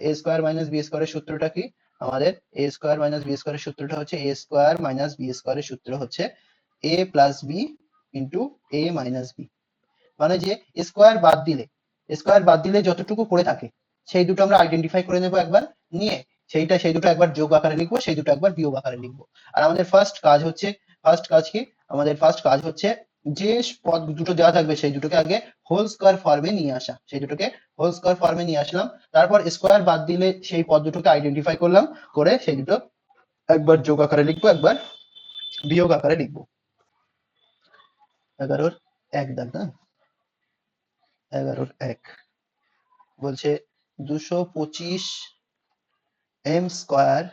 এ square minus B স্কোয়ারের সূত্রটা কি? আমাদের এ স্কোয়ার মাইনাস বি স্কোয়ারের সূত্রটা হচ্ছে এ স্কোয়ার মাইনাস বি স্কোয়ারের সূত্র হচ্ছে A plus B into A minus B মানে যে স্কোয়ার বাদ দিলে স্কোয়ার বাদ দিলে যতটুকু পড়ে থাকে, সেই দুটো আমরা আইডেন্টিফাই করে নেব একবার, নিয়ে সেইটা, সেই দুটো একবার যোগ আকারে লিখব, সেই দুটো একবার বিয়োগ আকারে লিখব। আর আমাদের ফার্স্ট কাজ হচ্ছে ফার্স্ট কাজ কি? আমাদের ফার্স্ট কাজ হচ্ছে যে পদ দুটো দেওয়া থাকবে সেই দুটোকে আগে হোল স্কোয়ার ফর্মে নিয়ে আসা। সেই দুটোকে হোল স্কোয়ার ফর্মে নিয়ে আসলাম। তারপর স্কোয়ার বাদ দিলে সেই পদ দুটোকে আইডেন্টিফাই করলাম। করে সেই দুটো একবার যোগ আকারে লিখব, একবার বিয়োগ আকারে লিখব। এগারোর এক দাগ না এগারোর এক। বলছে দুশো পঁচিশ এম স্কোয়ার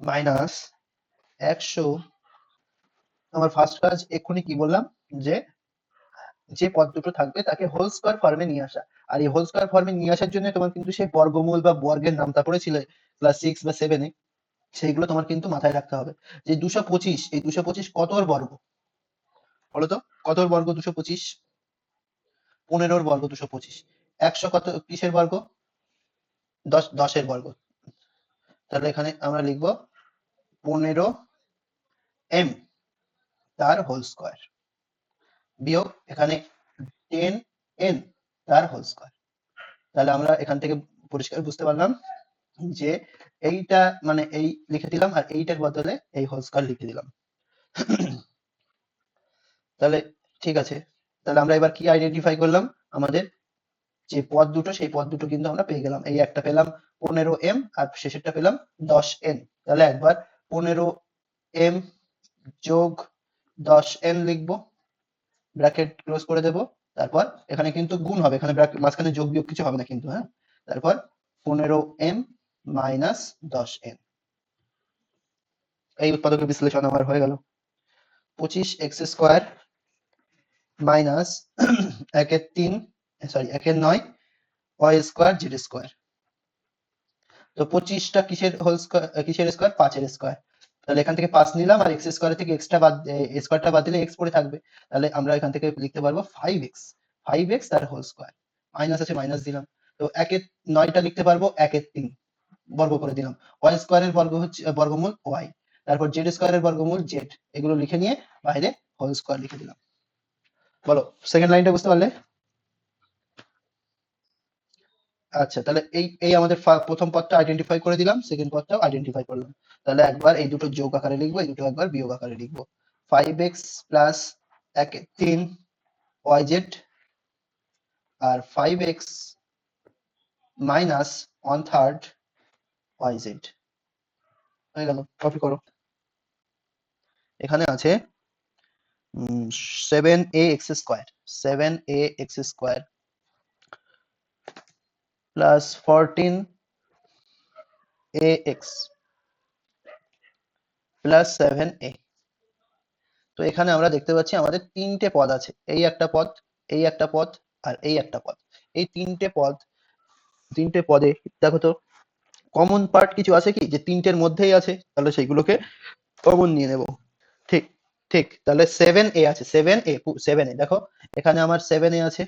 মাইনাস একশো আমার ফার্স্ট কাজ এক্ষুনি কি বললাম? যে যে পদ দুটো থাকবে তাকে হোল স্কোয়ার ফর্মে নিয়ে আসা। আর এই হোল স্কোয়ার ফর্মে নিয়ে আসার জন্য তোমার কিন্তু সেই বর্গমূল বা বর্গের নামটা পড়েছিলে ক্লাস সিক্স বা সেভেনে সেইগুলো তোমার কিন্তু মাথায় রাখতে হবে। যে দুশো পঁচিশ, এই দুশো পঁচিশ কতর বর্গ? বলো তো, কতর বর্গ দুশো পঁচিশ? পনেরোর বর্গ দুশো পঁচিশ। একশো কত, কিসের বর্গ? দশ, দশের বর্গ। তাহলে এখানে আমরা লিখব পনেরো এম। তার হোল স্কোয়ার বিয়োগ এখানে টেন এন তার হোল স্কোয়ার তাহলে আমরা এখান থেকে পরিষ্কার বুঝতে পারলাম যে এইটা মানে এই লিখে দিলাম আর এইটার বদলে এই হোল স্কোয়ার লিখে দিলাম। তাহলে ঠিক আছে। তাহলে আমরা এবার কি আইডেন্টিফাই করলাম? আমাদের যে পদ দুটো, সেই পদ দুটো কিন্তু আমরা পেয়ে গেলাম। এই একটা পেলাম পনেরো এম আর শেষেরটা পেলাম দশ এন তাহলে একবার পনেরো এম যোগ দশ এন লিখব ব্র্যাকেট ক্লোজ করে দেব, তারপর এখানে কিন্তু গুণ হবে, এখানে মাঝখানে যোগ বিয়োগ কিছু হবে না কিন্তু হ্যাঁ? তারপর পনেরো এম মাইনাস দশ এন এই উৎপাদকের বিশ্লেষণ আমার হয়ে গেল। পঁচিশ এক্স স্কোয়ার মাইনাস একের তিন সরি একের নয় ওয়াই স্কোয়ার জেড স্কোয়ার তো পঁচিশটা কিসের হোল স্কোয়ার কিসের স্কোয়ার পাঁচের স্কোয়ার তাহলে এখান থেকে পাঁচ নিলাম আর এক্স স্কোয়ার থেকে এক্সট্রা বাদ স্কোয়ারটা বাদ দিলে এক্স পড়ে থাকবে। তাহলে আমরা এখান থেকে লিখতে পারব ফাইভ এক্স ফাইভ এক্স তার হোল স্কোয়ার মাইনাস আছে মাইনাস দিলাম। তো একের নয়টা লিখতে পারব একের তিন, বর্গ করে দিলাম। ওয়াই স্কোয়ারের বর্গ হচ্ছে বর্গমূল ওয়াই তারপর জেড স্কোয়ারের বর্গমূল জেড এগুলো লিখে নিয়ে বাইরে হোল স্কোয়ার লিখে দিলাম। বলো সেকেন্ড লাইনটা বুঝতে পারলে? আচ্ছা তাহলে এই এই আমাদের প্রথম পদটা আইডেন্টিফাই করে দিলাম সেকেন্ড পদটাও আইডেন্টিফাই করলাম। তাহলে একবার এই দুটো যোগ আকারে লিখব, এই দুটো একবার বিয়োগ আকারে লিখব। ফাইভ এক্স প্লাস এক, তিন ওয়াই জেড আর five X minus one third Y Z হয়ে গেল কপি করো। এখানে আছে seven A X square seven A X square fourteen A X plus seven A তো এখানে আমরা দেখতে পাচ্ছি আমাদের তিনটে পদ আছে, এই একটা পদ, এই একটা পদ, আর এই একটা পদ। এই তিনটে পদ, তিনটে পদে, দেখো তো কমন পার্ট কিছু আছে কি? যে তিনটের মধ্যেই আছে, তাহলে সেইগুলোকে কমন নিয়ে নেব। ঠিক ঠিক, তাহলে সেভেন এ আছে সেভেন এ সেভেন এ দেখো, এখানে আমার সেভেন এ আছে।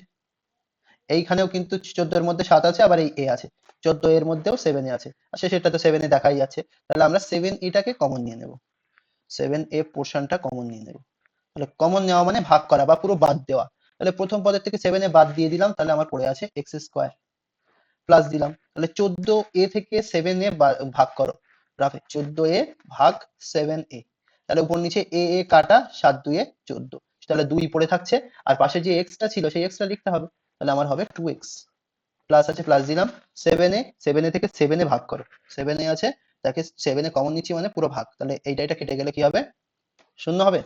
এইখানেও কিন্তু চোদ্দ এর মধ্যে সাত আছে, আবার এই এ আছে। চোদ্দ এর মধ্যেও সেভেন এ আছে। আর সেটা তো সেভেন এ দেখাই যাচ্ছে। তাহলে আমরা সেভেন এটাকে কমন নিয়ে নেব। সেভেন এ পোর্শনটা কমন নিয়ে নেব। তাহলে কমন নেওয়া মানে ভাগ করা বা পুরো বাদ দেওয়া। তাহলে প্রথম পদের থেকে সেভেন এ বাদ দিয়ে দিলাম, তাহলে আমার পড়ে আছে এক্স স্কোয়ার প্লাস দিলাম। তাহলে চোদ্দ এ থেকে সেভেন এ ভাগ করো। গ্রাফে চোদ্দ এ ভাগ সেভেন এ তাহলে উপর নিচে এ এ কাটা, সাত দুয়ে চোদ্দ। তাহলে দুই পড়ে থাকছে। আর পাশে যে এক্সটা ছিল, সেই এক্সটা লিখতে হবে। তাহলে আমার হবে টু এক্স প্লাস আছে প্লাস দিলাম সেভেন এ সেভেন এ থেকে সেভেন এ ভাগ করো। সেভেন এ আছে, তাকে সেভেন এ কমন নিচ্ছি মানে পুরো ভাগ। তাহলে এইটা এটা কেটে গেলে কি হবে? শূন্য হবে।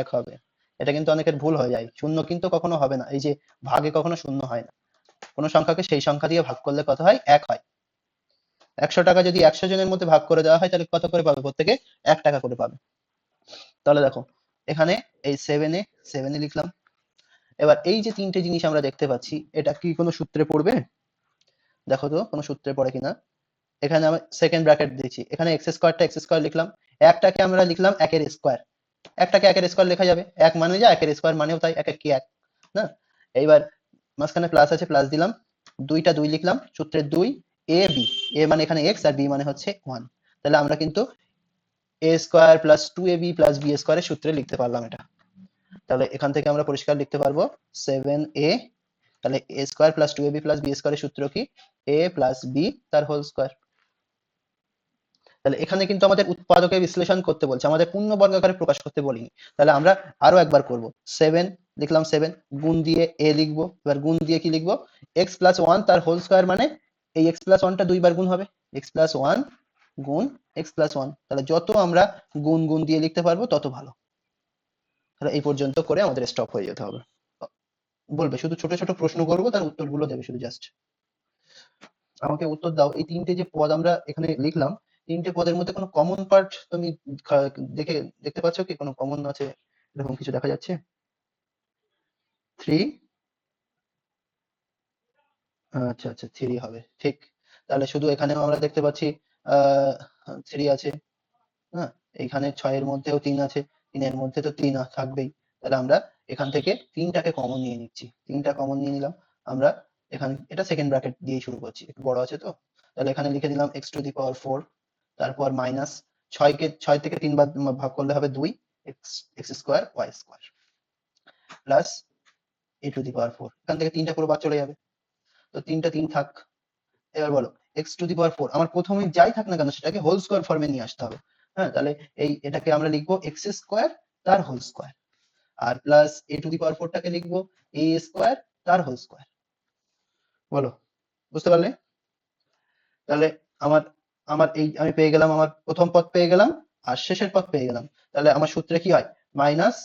এক হবে। এটা কিন্তু অনেকের ভুল হয়ে যায়। শূন্য কিন্তু কখনো হবে না। এই যে ভাগে কখনো শূন্য হয় না। কোনো সংখ্যাকে সেই সংখ্যা দিয়ে ভাগ করলে কত হয়? এক হয়। একশো টাকা যদি একশো জনের মধ্যে ভাগ করে দেওয়া হয়, তাহলে কত করে পাবে? প্রত্যেকে এক টাকা করে পাবে। তাহলে দেখো এখানে এই সেভেনে সেভেনে লিখলাম। এবার এই যে তিনটে জিনিস আমরা দেখতে পাচ্ছি, এটা কি কোনো সূত্রে পড়বে? দেখো তো, কোনো সূত্রে পড়ে কিনা। এখানে আমি সেকেন্ড ব্র্যাকেট দিয়েছি। এখানে এক্স স্কোয়ারটা এক্স স্কোয়ার লিখলাম। একটাকে আমরা লিখলাম একের স্কোয়ার একটাকে একের স্কোয়ার লেখা যাবে। এক মানে যা, একের স্কোয়ার মানেও তাই এক এক কি এক, না? এইবার মাঝখানে প্লাস আছে প্লাস দিলাম। দুইটা দুই লিখলাম। সূত্রের দুই এ বি এ মানে এখানে এক্স আর বি মানে হচ্ছে ওয়ান তাহলে আমরা কিন্তু A square plus two A B plus B স্কোয়ারের সূত্রে লিখতে পারলাম এটা। তাহলে এখান থেকে আমরা পরিষ্কার লিখতে পারব সেভেন এ তাহলে A square plus two A B plus B স্কোয়ারের সূত্র কি? এ প্লাস বি তার হোল স্কোয়ার তাহলে এখানে কিন্তু আমাদের উৎপাদকে বিশ্লেষণ করতে বলছে, আমাদের পূর্ণ বর্গ আকারে প্রকাশ করতে বলিনি। তাহলে আমরা আরও একবার করব। সেভেন লিখলাম সেভেন গুণ দিয়ে এ লিখব। এবার গুণ দিয়ে কি লিখব? এক্স প্লাস ওয়ান তার হোল স্কোয়ার মানে এই এক্স প্লাস ওয়ানটা দুইবার গুণ হবে। এক্স প্লাস ওয়ান গুণ এক্স প্লাস ওয়ান তাহলে যত আমরা গুণ গুণ দিয়ে লিখতে পারব, তত ভালো। তাহলে এই পর্যন্ত করে আমাদের স্টপ হয়ে যেতে হবে। বলবে, শুধু ছোট ছোট প্রশ্ন করব, তার উত্তরগুলো দেবে শুধু জাস্ট আমাকে উত্তর দাও। এই তিনটে যে পদ আমরা এখানে লিখলাম, তিনটে পদের মধ্যে কোনো কমন পার্ট তুমি দেখে, দেখতে পাচ্ছ কি? কোনো কমন আছে? এরকম কিছু দেখা যাচ্ছে? থ্রি আচ্ছা আচ্ছা থ্রি হবে। ঠিক। তাহলে শুধু এখানেও আমরা দেখতে পাচ্ছি থ্রি আছে। হ্যাঁ এইখানে ছয়ের মধ্যেও তিন আছে। তিনের মধ্যে তো তিন থাকবেই। তাহলে আমরা এখান থেকে তিনটাকে কমন নিয়ে নিচ্ছি। তিনটা কমন নিয়ে নিলাম। আমরা এখানে এটা সেকেন্ড ব্র্যাকেট দিয়ে শুরু করছি। একটু বড় আছে তো? তাহলে এখানে লিখে দিলাম X to the power four তারপর মাইনাস ছয়কে ছয় থেকে তিনবার ভাগ করলে হবে দুই X X square Y square plus A to the power four এখান থেকে তিনটা পুরো বাদ চলে যাবে। তো তিনটা তিন থাক। এবার বলো X to the power four আমার প্রথমে যাই থাক না কেন, সেটাকে হোল স্কোয়ার ফর্মে নিয়ে আসতে হবে। হ্যাঁ তাহলে এই এটাকে আমরা লিখব এক্স স্কোয়ার তার whole square R plus A to the power ফোরটাকে লিখব এ স্কোয়ার তার হোল স্কোয়ার বলো, বুঝতে পারলে? তাহলে আমার আমার এই, আমি পেয়ে গেলাম, আমার প্রথম পদ পেয়ে গেলাম, আর শেষের পদ পেয়ে গেলাম। তাহলে আমার সূত্রে কি হয়? মাইনাস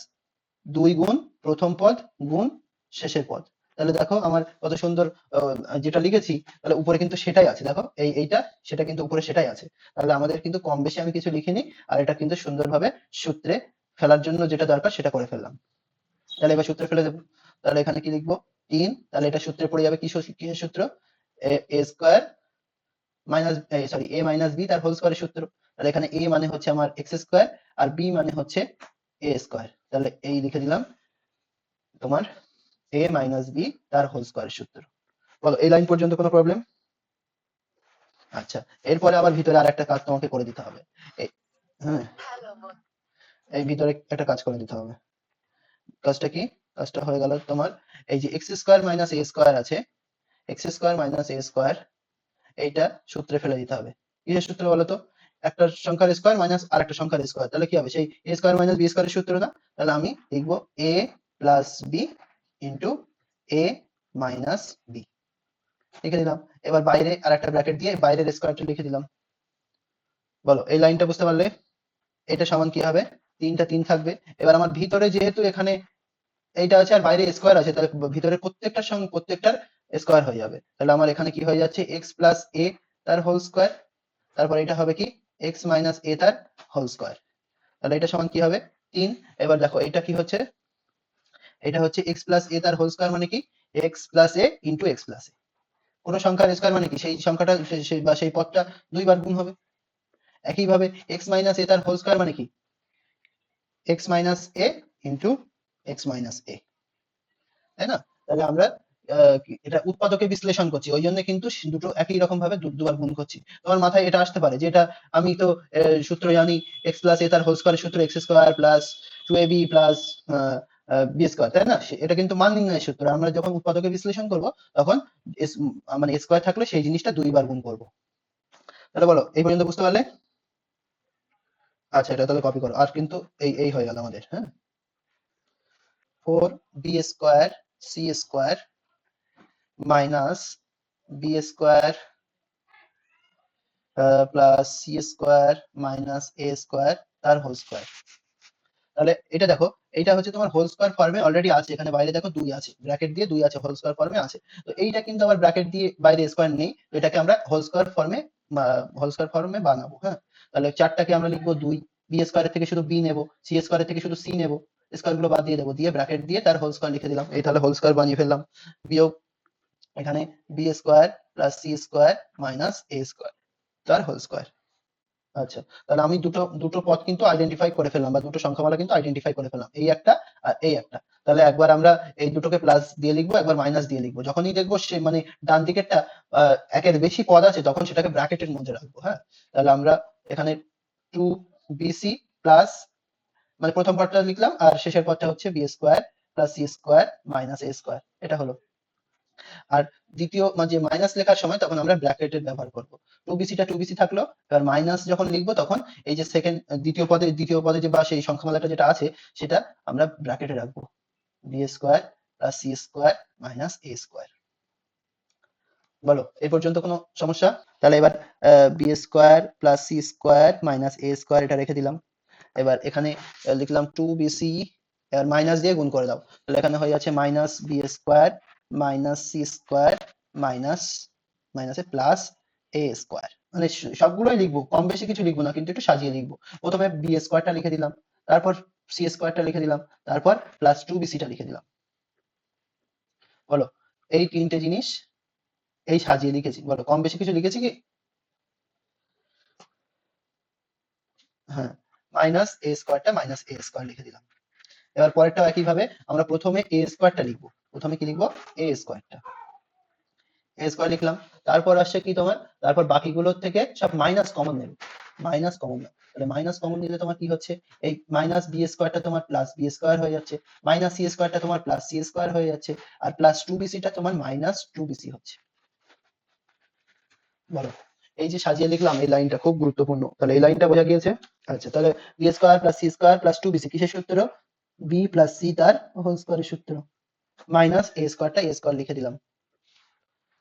দুই গুণ প্রথম পদ গুণ শেষের পদ। তাহলে দেখো আমার কত সুন্দর যেটা লিখেছি, তাহলে উপরে কিন্তু সেটাই আছে। দেখো, এই, এইটা, সেটা কিন্তু উপরে সেটাই আছে। তাহলে আমাদের কিন্তু কম বেশি আমি কিছু লিখিনি, আর এটা কিন্তু সুন্দরভাবে সূত্রে ফেলার জন্য যেটা দরকার সেটা করে ফেললাম। তাহলে এবার সূত্রে ফেলে দেবো। তাহলে এখানে কি লিখব? তিন, তাহলে এটা সূত্রে পড়ে যাবে কি কিসের সূত্র? A square minus sorry, A minus B তার হোল স্কোয়ারের সূত্র। তাহলে এখানে এ মানে হচ্ছে আমার এক্স স্কোয়ার, আর বি মানে হচ্ছে এ স্কোয়ার। তাহলে এই লিখে দিলাম তোমার এ মাইনাস বি তার হোল স্কোয়ারের সূত্র। বলো, এই লাইন পর্যন্ত কোনো প্রবলেম আচ্ছা এরপরে আবার ভিতরে আর একটা কাজ তোমাকে করে দিতে হবে। হ্যাঁ। এই ভিতরে একটা কাজ করে দিতে হবে। কাজটা কি? কাজটা হয়ে গেল তোমার, এই যে X square minus A square আছে X square minus A square এইটা সূত্রে ফেলে দিতে হবে। কিসের সূত্র বলো তো? একটা সংখ্যার স্কোয়ার মাইনাস আর একটা সংখ্যার স্কোয়ার তাহলে কি হবে? সেই এ স্কোয়ার মাইনাস বি স্কোয়ারের সূত্র না? তাহলে আমি লিখব A plus B into A minus B লিখে দিলাম। এবার বাইরে আর একটা ব্র্যাকেট দিয়ে বাইরের স্কোয়ারটা লিখে দিলাম। বলো, এই লাইনটা বুঝতে পারলে এটা সমান কি হবে? তিনটা তিন থাকবে। এবার আমার ভিতরে যেহেতু এখানে এইটা আছে আর বাইরে স্কোয়ার আছে, তাহলে ভিতরে প্রত্যেকটার সঙ্গে প্রত্যেকটার স্কোয়ার হয়ে যাবে। তাহলে আমার এখানে কি হয়ে যাচ্ছে? এক্স প্লাস এ তার হোল স্কোয়ার তারপর এটা হবে কি? এক্স মাইনাস এ তার হোল স্কোয়ার তাহলে এটা সমান কি হবে? তিন। এবার দেখো এটা কি হচ্ছে? এটা হচ্ছে এক্স প্লাস এ তার হোল স্কোয়ার মানে কি? X plus A into X plus A কোন সংখ্যার স্কোয়ার মানে কি? সেই সংখ্যাটা বা সেই পদটা দুইবার গুণ হবে। একইভাবে এক্স মাইনাস এ তার হোল স্কোয়ার মানে কি? X minus A into X minus A তাই না? তাহলে আমরা এটা উৎপাদকে বিশ্লেষণ করছি। ওই জন্য কিন্তু দুটো একই রকম ভাবে দুবার গুণ করছি। তোমার মাথায় এটা আসতে পারে যে এটা আমি তো সূত্র জানি এক্স প্লাস এ তার হোল স্কোয়ারের সূত্র X square plus two A B plus B square তাই না? এটা কিন্তু মান নির্ণয়ের সূত্র। আমরা যখন উৎপাদকে বিশ্লেষণ করব, তখন মানে স্কোয়ার থাকলে সেই জিনিসটা দুইবার গুণ করব। তাহলে বলো, এই পর্যন্ত বুঝতে পারলে? আচ্ছা এটা তাহলে কপি করো। আর কিন্তু এই এই হয়ে গেল আমাদের হ্যাঁ? Four B square C square minus B square plus C square minus A square তার হোল স্কোয়ার তাহলে এটা দেখো এইটা হচ্ছে তোমার হোল স্কোয়ার ফর্মে অলরেডি আছে। এখানে বাইরে দেখো দুই আছে ব্র্যাকেট দিয়ে দুই আছে হোল স্কোয়ার ফর্মে আছে। তো এইটা কিন্তু আবার ব্র্যাকেট দিয়ে বাইরে স্কোয়ার নেই। তো এটাকে আমরা হোল স্কোয়ার ফর্মে হোল স্কোয়ার ফর্মে বানাবো হ্যাঁ? তাহলে চারটাকে আমরা লিখব দুই। বি স্কোয়ারের থেকে শুধু বি নেব সি স্কোয়ারের থেকে শুধু সি নেব। স্কোয়ারগুলো বাদ দিয়ে দেবো, দিয়ে ব্র্যাকেট দিয়ে তার হোল স্কোয়ার লিখে দিলাম। এই তাহলে হোল স্কোয়ার বানিয়ে ফেললাম। বিয়োগ এখানে B square plus C square minus A square তার হোল স্কোয়ার আচ্ছা তাহলে আমি দুটো দুটো পদ কিন্তু আইডেন্টিফাই করে ফেললাম বা দুটো সংখ্যামালা কিন্তু আইডেন্টিফাই করে ফেললাম। এই একটা আর এই একটা। তাহলে একবার আমরা এই দুটোকে প্লাস দিয়ে লিখব, একবার মাইনাস দিয়ে লিখব। যখনই দেখব সে মানে ডান দিকেরটা একের বেশি পদ আছে, তখন সেটাকে ব্র্যাকেটের মধ্যে রাখব হ্যাঁ? তাহলে আমরা এখানে টু বিসি প্লাস মানে প্রথম পদটা লিখলাম আর শেষের পদটা হচ্ছে B square plus C square minus A square এটা হলো। আর দ্বিতীয় মানে মাইনাস লেখার সময় তখন আমরা ব্র্যাকেটের ব্যবহার করব। টু বিসিটা টু বিসি থাকল, এবার মাইনাস যখন লিখব তখন এই যে সেকেন্ড দ্বিতীয় পদে দ্বিতীয় পদে যে বা সেই সংখ্যামালাটা যেটা আছে, সেটা আমরা ব্র্যাকেটে রাখব। B square plus C square minus A square বলো এই পর্যন্ত কোনো সমস্যা? তাহলে এবার B square plus C square minus A square এটা রেখে দিলাম। এবার এখানে লিখলাম টু বিসি এবার মাইনাস দিয়ে গুণ করে দাও। তাহলে এখানে হয়ে যাচ্ছে minus B square minus C square minus মাইনাসে প্লাস এ স্কোয়ার মানে সবগুলোই লিখব, কম বেশি কিছু লিখব না, কিন্তু একটু সাজিয়ে লিখব। প্রথমে বি স্কোয়ারটা লিখে দিলাম, তারপর সি স্কোয়ারটা লিখে দিলাম, তারপর প্লাস টু বিসিটা লিখে দিলাম। বলো, এই তিনটে জিনিস এই সাজিয়ে লিখেছি। বলো, কম বেশি কিছু লিখেছি কি? হ্যাঁ মাইনাস এ স্কোয়ারটা মাইনাস এ স্কোয়ার লিখে দিলাম। এবার পরেরটাও একইভাবে, আমরা প্রথমে এ স্কোয়ারটা লিখব। প্রথমে কি লিখব? এ স্কোয়ারটা এ স্কোয়ার লিখলাম। তারপর আসছে কি তোমার? তারপর বাকিগুলোর থেকে সব মাইনাস কমন নেবে। মাইনাস কমন নেবে। তাহলে মাইনাস কমন নিলে তোমার কি হচ্ছে? এই মাইনাস বি স্কোয়ারটা তোমার প্লাস বি স্কোয়ার হয়ে যাচ্ছে। মাইনাস সি স্কোয়ারটা তোমার প্লাস সি স্কোয়ার হয়ে যাচ্ছে। আর প্লাস টু বিসিটা তোমার মাইনাস টু বিসি হচ্ছে। বলো। এই যে সাজিয়ে লিখলাম, এই লাইনটা খুব গুরুত্বপূর্ণ। তাহলে এই লাইনটা বোঝা গিয়েছে? আচ্ছা তাহলে B square plus C square plus two BC কিসের সূত্র? বি প্লাস সি তার হোল স্কোয়ারের সূত্র। মাইনাস এ স্কোয়ারটা এ স্কোয়ার লিখে দিলাম।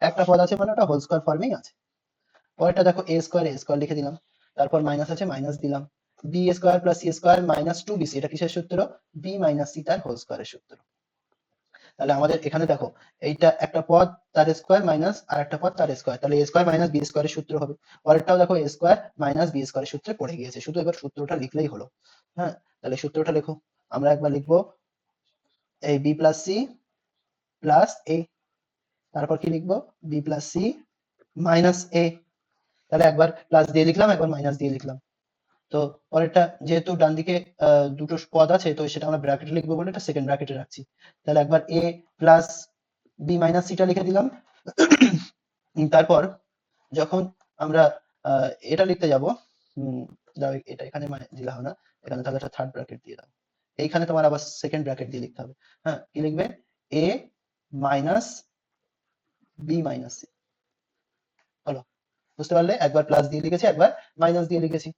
একটা পদ আছে মানে ওটা হোল স্কোয়ার ফর্মেই আছে। পরেরটা দেখো এ স্কোয়ার এ স্কোয়ার লিখে দিলাম। তারপর মাইনাস আছে মাইনাস দিলাম। B square plus C square minus two BC এটা কিসের সূত্র? বি মাইনাস সি তার হোল স্কোয়ারের সূত্র। তাহলে আমাদের এখানে দেখো, এইটা একটা পদ তার স্কোয়ার মাইনাস আর একটা পদ তার স্কোয়ার তাহলে এ স্কোয়ার মাইনাস বি স্কোয়ারের সূত্র হবে। পরেরটাও দেখো এ স্কোয়ার মাইনাস বি স্কোয়ারের সূত্রে পড়ে গিয়েছে। শুধু এবার সূত্রটা লিখলেই হলো। হ্যাঁ তাহলে সূত্রটা লেখো। আমরা একবার লিখব, এই B plus C plus A তারপর কি লিখব? B plus C minus A তাহলে একবার প্লাস দিয়ে লিখলাম, একবার মাইনাস দিয়ে লিখলাম। তো পরেরটা যেহেতু ডান দিকে দুটো পদ আছে, তো সেটা আমরা ব্র্যাকেটে লিখব বলে এটা সেকেন্ড ব্র্যাকেটে রাখছি। তাহলে একবার এ প্লাস বি মাইনাস সিটা লিখে দিলাম। তারপর যখন আমরা এটা লিখতে যাব এটা এখানে মানে দিলে হবে না, এখানে তাহলে একটা থার্ড ব্র্যাকেট দিয়ে দাও। এইখানে তোমার আবার সেকেন্ড ব্র্যাকেট দিয়ে লিখতে হবে। হ্যাঁ কি লিখবে? A minus B minus C. হলো বুঝতে পারলে? একবার প্লাস দিয়ে লিখেছি, একবার মাইনাস দিয়ে লিখেছি।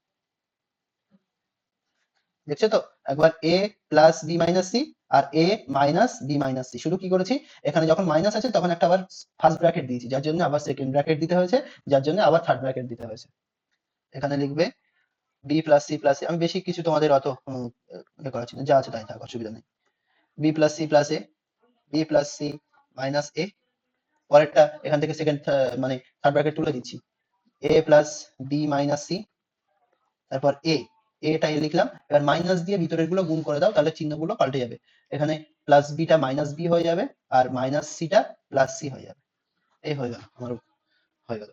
দেখছ তো? একবার A plus B minus C R A minus B minus C শুধু কি করেছি? এখানে যখন মাইনাস আছে, তখন একটা আবার ফার্স্ট ব্র্যাকেট দিয়েছি, যার জন্য আবার সেকেন্ড ব্র্যাকেট দিতে হয়েছে, যার জন্য আবার থার্ড ব্র্যাকেট দিতে হয়েছে। এখানে লিখবে বি প্লাস সি প্লাস আমি বেশি কিছু তোমাদের অত করাচ্ছি যা আছে তাই থাক, অসুবিধা নেই। B plus C plus A B plus C minus A পরেরটা এখান থেকে সেকেন্ড মানে থার্ড ব্র্যাকেট তুলে দিচ্ছি। A plus B minus C তারপর এ এটা লিখলাম। এবার মাইনাস দিয়ে ভিতরেরগুলো গুণ করে দাও, তাহলে চিহ্নগুলো পাল্টে যাবে। এখানে প্লাস বিটা মাইনাস বি হয়ে যাবে, আর মাইনাস সিটা প্লাস সি হয়ে যাবে। এই হয়ে গেল আমার হয়ে গেল।